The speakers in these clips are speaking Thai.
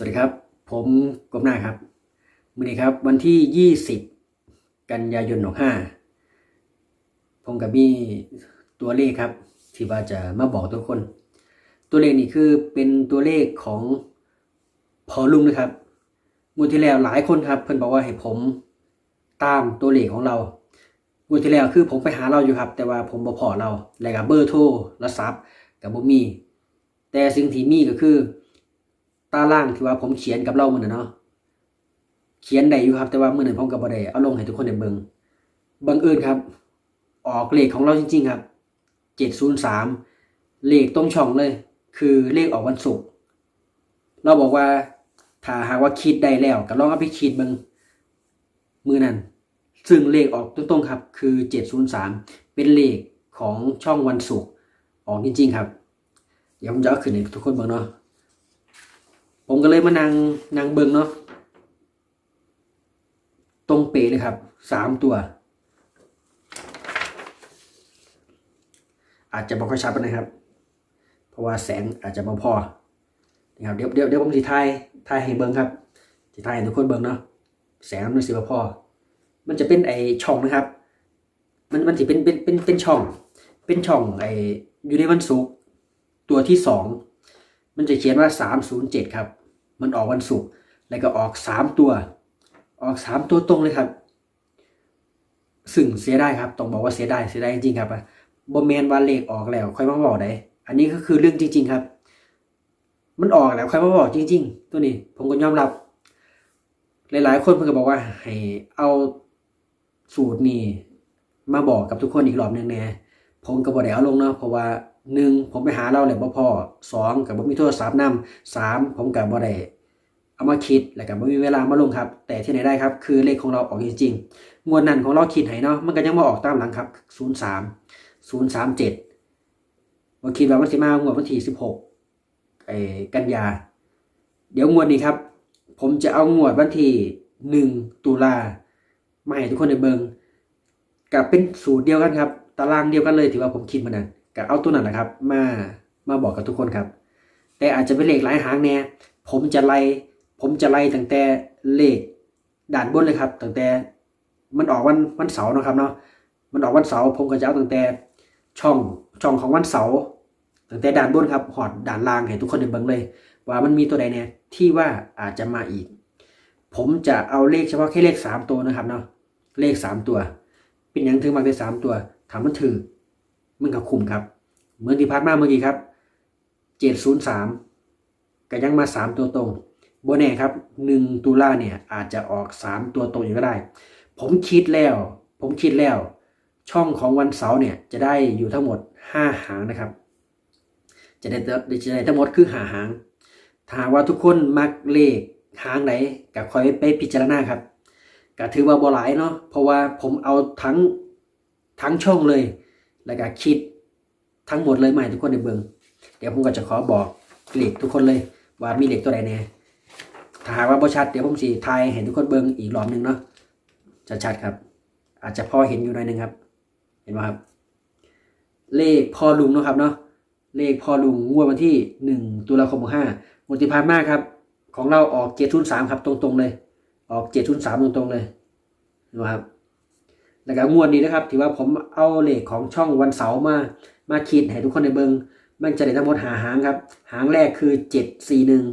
วัสดีครับ ผมกบหน้าครับวันนี้ครับ วันที่ 20 กันยายน65ผมกับมีตัวเลขครับ ที่ว่าจะมาบอกทุกคน ตัวเลขนี่คือเป็นตัวเลขของพอลุงนะครับงวดที่แล้วหลายคนครับ เพิ่นบอกว่าให้ผมตามตัวเลขของเรางวดที่แล้วคือผมไปหาเราอยู่ครับ แต่ว่าผมบ่พอเราแล้วก็เบอร์โทรและซับกับบ่มี แต่สิ่งที่มีก็คือ ตารางที่ว่าผมเขียนกับเรามือนั้นเนาะเขียนได้อยู่ครับ แต่ว่ามื่อนั้นผมก็บ่ได้เอาลงให้ทุกคนได้เบิ่งบังเอิญครับ ออกเลขของเราจริง ๆ ครับ703เลขตรงช่องเลย คือเลขออกวันศุกร์เราบอกว่าถ้าหากว่าคิดได้แล้วก็ลองเอาไปคิดเบิ่งมือนั้นซึ่งเลขออกตรงๆครับ คือ703เป็นเลขของช่องวันศุกร์ออกจริง ๆ ครับเดี๋ยวผมจะเอาขึ้นให้ทุกคนเบิ่งเนาะ ผมก็เลยมานั่งนั่งเบิงเนาะตรงเป๊ะเลยครับสามตัว อาจจะบ่ค่อยชัดนใดครับ เพราะว่าแสงอาจจะบ่พอนะครับเดี๋ยวเดี๋ยวเดี๋ยวผมสิถ่ายถ่ายให้เบิงครับสิถ่ายให้ทุกคนเบิงเนาะแสงมันสิบ่พอมันจะเป็นไอช่องนะครับ มันมันสิเป็นเป็นเป็นเป็นช่อง เป็นช่องไออยู่ในวันศุกร์ตัวที่สองมันจะเขียนว่า307ครับ มันออกวันศุกร์แล้วก็ออก3ตัว ออก3ตัวตรงเลยครับ ซึ่งเสียได้ครับต้องบอกว่าเสียได้เสียได้จริงๆครับบอมแมนว่าเลขออกแล้ว ค่อยมาบอกได้อันนี้ก็คือเรื่องจริง ๆครับ มันออกแล้วค่อยมาบอกจริง ๆ ตัวนี้ ผมก็ยอมรับ หลายๆ คนเพิ่นก็บอกว่าให้เอาสูตรนี้มาบอกกับทุกคนอีกรอบหนึ่งแน่ ผมก็บ่ได้เอาลงเนาะเพราะว่าหนึ่งผมไปหาเราแล้วบ่พอสองกับบ่มีโทรศัพท์นำสามผมก็บ่ได้เอามาคิดแล้วก็บ่มีเวลามาลงครับ แต่ที่ไหนได้ครับ คือเลขของเราออกจริงๆงวดนั้นของเราคิดให้เนาะมันก็ยังมาออกตามหลังครับ03 037บ่คิดว่ามันสิมางวดวันที่16ไอ้กันยา เดี๋ยวงวดนี้ครับ ผมจะเอางวดวันที่1ตุลามาให้ทุกคนได้เบิงกับเป็นสูตรเดียวกันครับ ตารางเดียวกันเลยที่ว่าผมคิดมานั้นกับเอาตัวนั้นแหละครับ มามาบอกกับทุกคนครับ แต่อาจจะเป็นเลขหลายหางแน่ผมจะไล่ผมจะไล่ตั้งแต่เลขด่านบนเลยครับตั้งแต่มันออกวันวันเสาร์นะครับเนาะมันออกวันเสาร์ผมก็จะเอาตั้งแต่ช่องช่องของวันเสาร์ตั้งแต่ด่านบนครับหอดด่านล่างให้ทุกคนได้เบิ่งเลย ว่ามันมีตัวใดเนี่ยที่ว่าอาจจะมาอีก ผมจะเอาเลขเฉพาะแค่เลขสามตัวนะครับเนาะเลขสามตัว เป็นหยังถึงมาได้สามตัว ถามมันถือมันก็คุ้มครับ เหมือนที่พัดมาเมื่อกี้ครับเจ็ดศูนย์สามก็ยังมาสามตัวตรงโบแน่ครับหนึ่งตุลาเนี่ยอาจจะออกสามตัวตรงอยู่ก็ได้ ผมคิดแล้ว ผมคิดแล้ว ช่องของวันเสาร์เนี่ยจะได้อยู่ทั้งหมดห้าหางนะครับ จะได้จะได้ทั้งหมดคือหาหางถ้าว่าทุกคนมักเลขหางไหนก็คอยไปพิจารณาครับก็ถือว่าบ่หลายเนาะเพราะว่าผมเอาทั้ง ทั้งช่องเลย แล้วก็คิดทั้งหมดเลยให้ทุกคนได้เบิงเดี๋ยวผมก็จะขอบอกเลขทุกคนเลยว่ามีเลขตัวใดแน่ถ้าหากว่าบ่ชัดเดี๋ยวผมสิทายให้ทุกคนเบิงอีกรอบหนึ่งเนาะจะชัดครับ อาจจะพอเห็นอยู่หน่อยหนึงครับ เห็นไหมครับ เลขพอลุงเนาะครับเนาะเลขพอลุงงวดวันที่หนึ่งตุลาคมห้างวดที่ผ่านมาครับ ของเราออกเจ็ดทุนสามครับ ตรงๆเลย ออกเจ็ดทุนสามตรงๆเลยนะครับ แล้วก็งวดนี้นะครับถือว่าผมเอาเลขของช่องวันเสาร์มา มาคิดให้ทุกคนในเบิงมันจะได้ทั้งหมดหาหางครับ หางแรกคือเจ็ดสี่หนึ่ง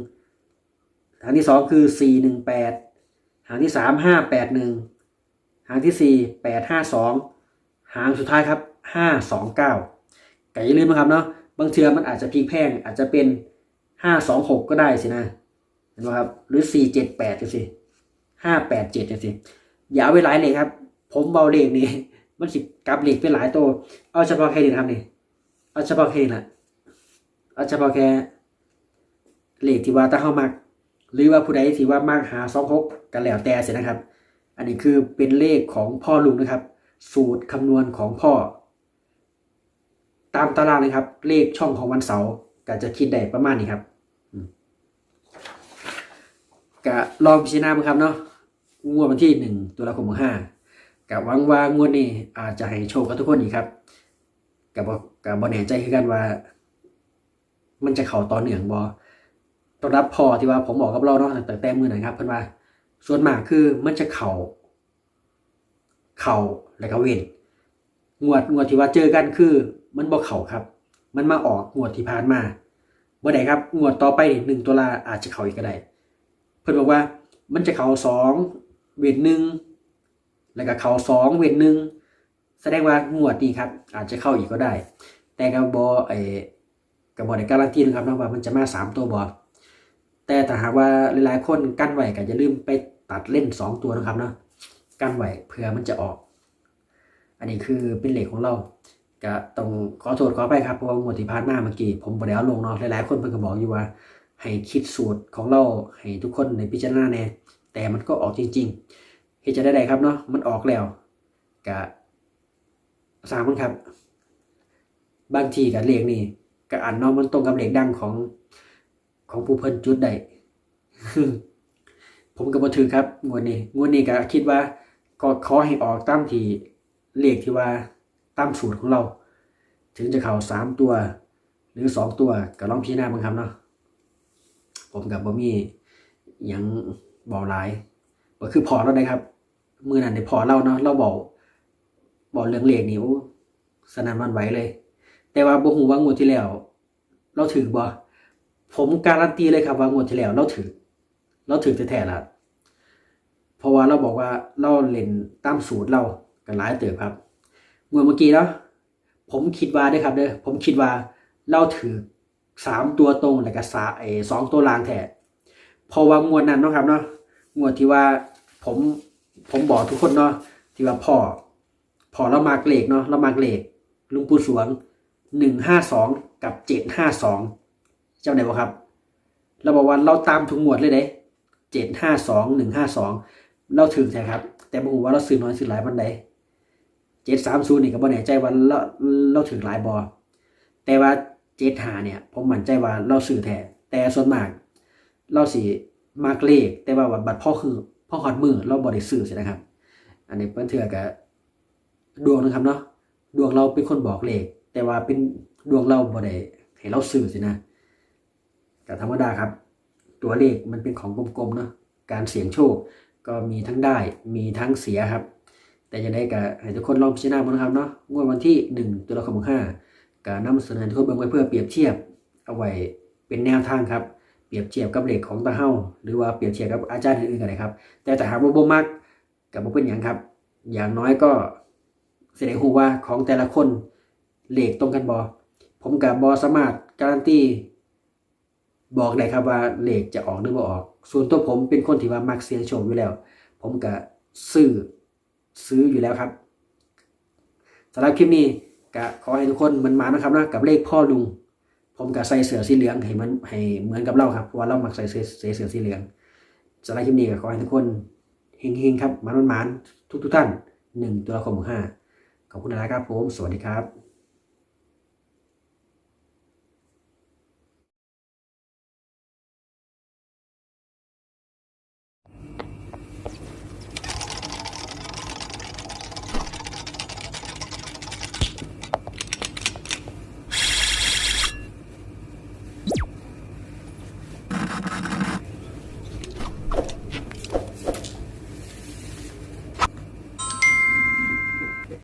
หางที่สองคือสี่หนึ่งแปดหางที่สามห้าแปดหนึ่งหางที่สี่แปดห้าสองหางสุดท้ายครับห้าสองเก้าก็อย่าลืมนะครับเนาะบางเทือมันอาจจะพลิกแพงอาจจะเป็นห้าสองหกก็ได้สินะเห็นไหมครับหรือสี่เจ็ดแปดสิห้าแปดเจ็ดสิอย่าเอาไว้หลายเลยครับ ผมเบาเลขนี่มันสิกลับเลขไปหลายตัวเอาเฉพาะแค่นี้นะครับนี่เอาเฉพาะแค่นี้นะเอาเฉพาะแค่เลขที่ว่าถ้าเข้ามักหรือว่าผู้ใดที่ว่ามากหาสองหกกันแล้วแต่เสียนะครับ อันนี้คือเป็นเลขของพ่อลุงนะครับ สูตรคำนวณของพ่อ ตามตารางเลยครับ เลขช่องของวันเสาร์ก็จะคิดได้ประมาณนี้ครับก็ลองพิจารณาครับเนาะงวดวันที่หนึ่งตุลาคมห้า กับหวังว่างวดนี้อาจจะให้โชคกับทุกคนอีกครับกับบ่กับบอแน่ใจคือกันว่า มันจะเข่าต่อเนื่องบอต้องรับพอที่ว่าผมบอกกับเราเนาะแตั้งแต่มือหน่อยครับเพื่อนว่าส่วนมากคือมันจะเข่า เข่าแล้วก็เว้นงวดงวดที่ว่าเจอกันคือ มันบ่เข่าครับ มันมาออกงวดที่ผ่านมาบ่ได้ครับงวดต่อไปหนึ่งตัวลาอาจจะเข่าอีกก็ได้ เพื่อนบอกว่า มันจะเข่าสองเว้นหนึ่ง แล้วก็เข่าสองเว้นหนึ่งแสดงว่างวดนี้ครับ อาจจะเข้าอีกก็ได้ แต่กับบอไอ้กับบอในการันตีนะครับนะว่ามันจะมาสามตัวบอแต่ถ้าหากว่าหลายๆคนกั้นไหวก็อย่าลืมไปตัดเล่นสองตัวนะครับเนาะกั้นไหวเผื่อมันจะออก อันนี้คือเป็นเหล็กของเราก็ต้องขอโทษขอไปครับเพราะว่างวดที่ผ่านมาเมื่อกี้ผมบอได้เอาลงเนาะหลายๆคนเพิ่นก็บอกอยู่ว่า ให้คิดสูตรของเราให้ทุกคนในพิจารณาแน่แต่มันก็ออกจริง ๆ เฮ็ดจะได้ใดครับเนาะมันออกแล้วก็สามมันครับ บางทีกับเลขนี่กับอันนาะมันตรงกับเลขดังของของผู้เพิ่นจุดได้ผมก็บ่ถือครับงวดนี้งวดนี้ก็คิดว่า ก็ขอให้ออกตามที่เลขที่ว่าตามสูตรของเรา ถึงจะเข้าสามตัว หรือสองตัวก็ลองพิจารณาบิ่งครับเนาะผมกับบ่มีหยังบอกหลาย ก็คือพอแล้วนะครับ มือนั้นได้พอเล่าเนาะเราบอกบอกเรื่องเลขนี่โอ้สนันวันไหวเลย แต่ว่าบ่ฮู้ว่างวดที่แล้ว เราถือบ่ผมการันตีเลยครับว่างวดที่แล้วเราถือ เราถือจะแท้ละเพราะว่าเราบอกว่าเราเล่นตามสูตรเรากันหลายเติบครับงวดเมื่อกี้เนาะผมคิดว่าเด้ครับเด้อผมคิดว่าเราถือสามตัวตรงแล้วก็สาไอสองตัวลางแท้เพราะว่างวดนั้นเนาะครับเนาะ งวดที่ว่าผมผมบอกทุกคนเนาะที่ว่าพ่อพอเรามากเลขเนาะเรามากเลขลุงปู่สวงหนึ่งห้าสองกับเจ็ดห้าสองเจ้าไหนวะครับ เราบอกว่าเราตามทุกหมวดเลยเด้เจ็ดห้าสองหนึ่งห้าสองเราถึงใช่ครับ แต่บอกว่าเราซื้อน้อยซื้อหลายปันใดเจ็ดสามศูนย์นี่ก็บ่แน่ใจว่าเราเราถึงหลายบอแต่ว่าเจ็ดหาเนี่ย ผมมั่นใจว่าเราซื้อแท้แต่ส่วนมาก เราสิ มากเลขแต่ว่าบัตรพ่อคือพ่อหอดมือเราบริซื้อใช่ไหมครับ อันนี้เพิ่นเถื่อกับดวงนะครับเนาะดวงเราเป็นคนบอกเลข แต่ว่าเป็นดวงเราบ่ได้ให้เราสื่อสินะก็ธรรมดาครับ ตัวเลขมันเป็นของกลมๆเนาะการเสี่ยงโชคก็มีทั้งได้มีทั้งเสียครับ แต่จะได้ก็ให้ทุกคนลองพิจารณาบ้างนะครับเนาะงวดวันที่ 1 ตุลาคม65ก็นำเสนอให้ทุกคนเบิ่งไว้เพื่อเปรียบเทียบเอาไว้เป็นแนวทางครับ เปรียบเทียบกับเหลขของตาเฮาหรือว่าเปรียบเทียบกับอาจารย์อื่นๆกันเลยครับ แต่ถ้าหากว่าบ่มักกับบ่เป็นหยังครับ อย่างน้อยก็แสดงหูว่าของแต่ละคนเหลขตรงกันบอผมกับบอสามารถการันตีบอกได้ครับว่าเหลขจะออกหรือบ่ออก ส่วนตัวผมเป็นคนที่ว่ามักเสียงโชคอยู่แล้ว ผมก็ซื้อซื้ออยู่แล้วครับสำหรับคลิปนี้ก็ขอให้ทุกคนมันมานะครับนะกับเลขพ่อลุง ผมก็ใส่เสื้อสีเหลืองให้มันให้เหมือนกับเราครับเพราะว่าเรามักใส่เสื้อเสื้อสีเหลืองสำหรับคลิปนี้ก็ขอให้ทุกคนเฮงๆครับมันมันๆทุกๆท่านหนึ่งตุละคมห้าขอบคุณนะครับผม สวัสดีครับ